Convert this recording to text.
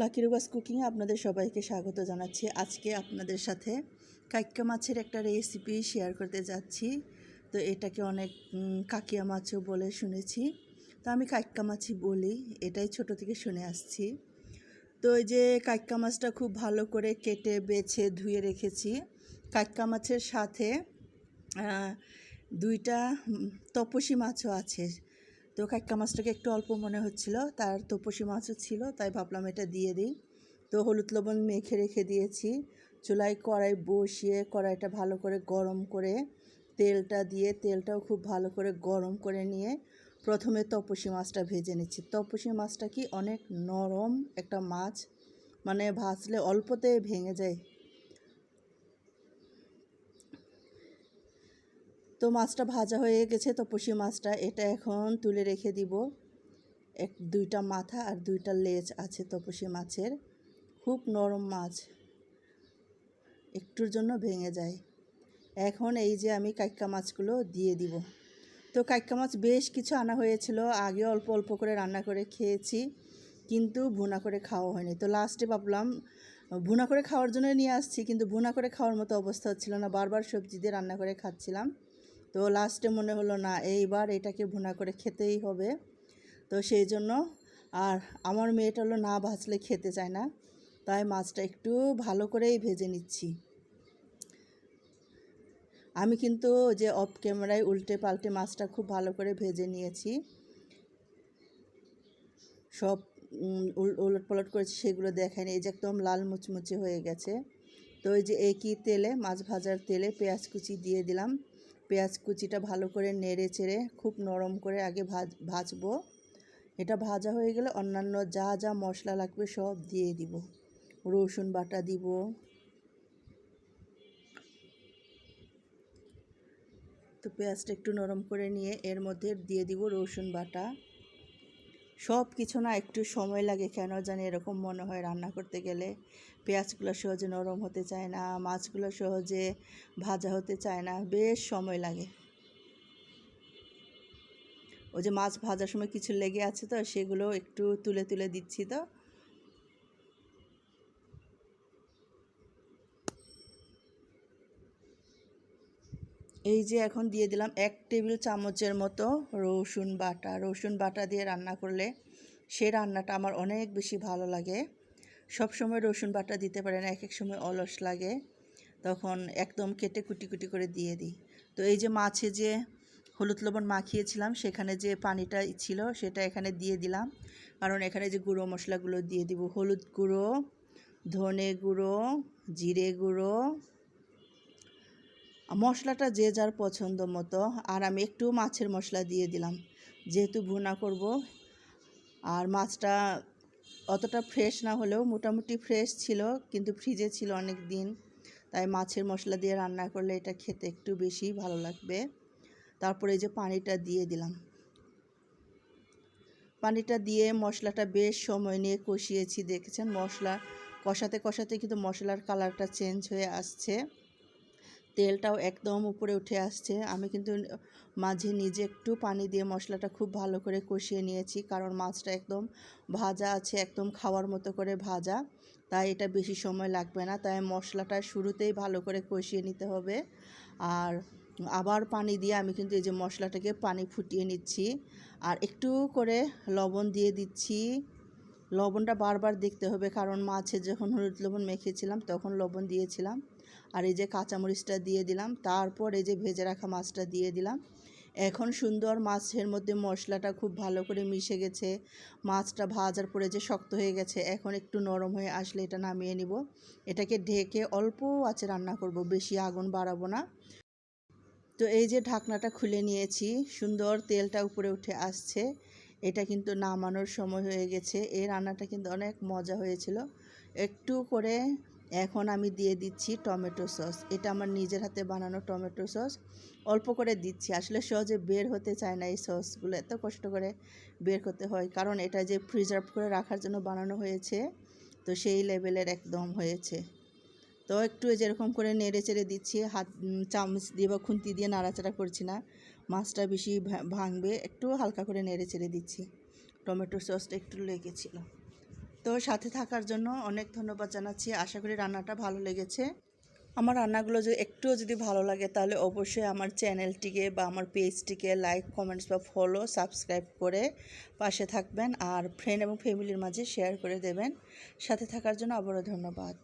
Lucky কুকিংয়ে আপনাদের সবাইকে স্বাগত জানাচ্ছি। আজকে আপনাদের সাথে কাইক্কা মাছের একটা রেসিপি শেয়ার করতে যাচ্ছি। তো এটাকে অনেক কাকিয়া মাছও বলে শুনেছি। তো আমি কাইক্কা মাছই বলি, এটাই ছোট থেকে শুনে আসছি। তো এই যে কাইক্কা মাছটা খুব ভালো করে কেটে, বেছে, ধুয়ে রেখেছি। কাইক্কা মাছের সাথে দুইটা তপসী মাছও আছে। তো কাক্কা মাছটাকে একটু অল্প মনে হচ্ছিল, তার তপসী মাছও ছিল, তাই ভাবলাম এটা দিয়ে দিই। তো হলুদ লবণ মেখে রেখে দিয়েছি, চুলায় কড়াই বসিয়ে কড়াইটা ভালো করে গরম করে তেলটা দিয়ে, তেলটাও খুব ভালো করে গরম করে নিয়ে প্রথমে তপসী মাছটা ভেজে নিচ্ছি। তপসী মাছটা কি অনেক নরম একটা মাছ মানে ভাজলে অল্পতে ভেঙে যায় তো মাছটা ভাজা হয়ে গেছে তপসী মাছটা এটা এখন তুলে রেখে দিব। এক, দুইটা মাথা আর দুইটা লেজ আছে তপসী মাছের। খুব নরম মাছ। একটুর জন্য ভেঙে যায়। এখন এই যে আমি কাইক্কা মাছগুলো দিয়ে দিব। তো কাইক্কা মাছ বেশ কিছু আনা হয়েছিল, আগে অল্প অল্প করে রান্না করে খেয়েছি, কিন্তু ভুনা করে খাওয়া হয়নি। তো লাস্টে ভাবলাম, ভুনা করে খাওয়ার জন্য নিয়ে আসছি, কিন্তু ভুনা করে খাওয়ার মতো অবস্থা হচ্ছিল না। বারবার সবজি দিয়ে রান্না করে খাচ্ছিলাম। তো লাস্টে মনে হলো, না, এইবার এটাকে ভুনা করে খেতেই হবে। তো সেই জন্য আর আমার মেয়েটা হলো, না ভাজলে খেতে চায় না। তাই মাছটা একটু ভালো করেই ভেজে নিচ্ছি। আমি কিন্তু যে অফ ক্যামেরায় উল্টে পাল্টে মাছটা খুব ভালো করে ভেজে নিয়েছি। সব উল- উলট পালট করেছি, সেগুলো দেখায়নি। এই যে একদম লাল মুচমুচে হয়ে গেছে। তো ওই যে একই তেলে, মাছ ভাজার তেলে পেঁয়াজ কুচি দিয়ে দিলাম। পেঁয়াজ কুচিটা ভালো করে নেড়ে চেড়ে খুব নরম করে আগে ভাজ, ভাজবো। এটা ভাজা হয়ে গেলে অন্যান্য যা যা মশলা লাগবে সব দিয়ে দিব। রসুন বাটা দিব। তো পেঁয়াজটা একটু নরম করে নিয়ে এর মধ্যে দিয়ে দিব রসুন বাটা। সব কিছু না একটু সময় লাগে কেন জানি এরকম মনে হয় রান্না করতে গেলে। পেঁয়াজগুলো সহজে নরম হতে চায় না, মাছগুলো সহজে ভাজা হতে চায় না, বেশ সময় লাগে। ওই যে মাছ ভাজার সময় কিছু লেগে আছে তো, সেগুলো একটু তুলে তুলে দিচ্ছি তো। এই যে এখন দিয়ে দিলাম এক টেবিল চামচের মতো রসুন বাটা। রসুন বাটা দিয়ে রান্না করলে সে রান্নাটা আমার অনেক বেশি ভালো লাগে। সব সময় রসুন বাটা দিতে পারে না এক এক সময় অলস লাগে। তখন একদম কেটে কুটি কুটি করে দিয়ে দিই। তো এই যে মাছে যে হলুদ লবণ মাখিয়েছিলাম, সেখানে যে পানিটা ছিল সেটা এখানে দিয়ে দিলাম। কারণ এখানে যে গুঁড়ো মশলাগুলো দিয়ে দিব, হলুদ গুঁড়ো, ধনে গুঁড়ো, জিরে গুঁড়ো মশলাটা যে যার পছন্দ মতো, আর আমি একটু মাছের মশলা দিয়ে দিলাম। যেহেতু ভুনা করব, আর মাছটা অতটা ফ্রেশ না হলেও মোটামুটি ফ্রেশ ছিল, কিন্তু ফ্রিজে ছিল অনেক দিন তাই মাছের মশলা দিয়ে রান্না করলে এটা খেতে একটু বেশি ভালো লাগবে। তারপরে এই যে পানিটা দিয়ে দিলাম। পানিটা দিয়ে মশলাটা বেশ সময় নিয়ে কষিয়েছি, দেখেছেন? মশলা কষাতে কষাতে কিন্তু মশলার কালারটা চেঞ্জ হয়ে আসছে। তেলটাও একদম উপরে উঠে আসছে। আমি কিন্তু মাঝে নিজে একটু পানি দিয়ে মশলাটা খুব ভালো করে কষিয়ে নিয়েছি, কারণ মাছটা একদম ভাজা আছে, একদম খাওয়ার মতো করে ভাজা। তাই এটা বেশি সময় লাগবে না, তাই মশলাটা শুরুতেই ভালো করে কষিয়ে নিতে হবে। আর আবার পানি দিয়ে আমি কিন্তু এই যে মশলাটাকে পানি ফুটিয়ে নিচ্ছি। আর একটু করে লবণ দিয়ে দিচ্ছি। লবণটা বারবার দেখতে হবে, কারণ মাছে যখন হলুদ লবণ মেখেছিলাম, তখন লবণ দিয়েছিলাম। আর এই যে কাঁচামরিচটা দিয়ে দিলাম, তারপর এই যে ভেজে রাখা মাছটা দিয়ে দিলাম। এখন সুন্দর মাছের মধ্যে মশলাটা খুব ভালো করে মিশে গেছে, মাছটা ভাজার পরে যে শক্ত হয়ে গেছে, এখন একটু নরম হয়ে আসলে এটা নামিয়ে নিব। এটাকে ঢেকে অল্প আছে রান্না করব, বেশি আগুন বাড়াবো না। তো এই যে ঢাকনাটা খুলে নিয়েছি, সুন্দর তেলটা উপরে উঠে আসছে। এটা কিন্তু নামানোর সময় হয়ে গেছে, এই রান্নাটা কিন্তু অনেক মজা হয়েছিল। একটু করে এখন আমি দিয়ে দিচ্ছি টমেটো সস। এটা আমার নিজের হাতে বানানো টমেটো সস। অল্প করে দিচ্ছি। আসলে সহজে বের হতে চায় না এই সসগুলো। এত কষ্ট করে বের করতে হয়। কারণ এটা যে প্রিজার্ভ করে রাখার জন্য বানানো হয়েছে, তো সেই লেভেলের একদম হয়েছে। তো একটু যেরকম করে নেড়ে চেড়ে দিচ্ছি। হাত চামচ দিয়ে বা খুন্তি দিয়ে নাড়াচাড়া করছি না। মাছটা বেশি ভাঙবে। একটু হালকা করে নেড়ে চেড়ে দিচ্ছি। টমেটো সসটা একটু লেগেছিল। তো সাথে থাকার জন্য অনেক ধন্যবাদ জানাচ্ছি। আশা করি রান্নাটা ভালো লেগেছে। আমার রান্নাগুলো যদি একটুও যদি ভালো লাগে, তাহলে অবশ্যই আমার চ্যানেলটিকে বা আমার পেজটিকে লাইক, কমেন্টস বা ফলো, সাবস্ক্রাইব করে পাশে থাকবেন। আর ফ্রেন্ড এবং ফ্যামিলির মাঝে শেয়ার করে দেবেন। সাথে থাকার জন্য আবারও ধন্যবাদ।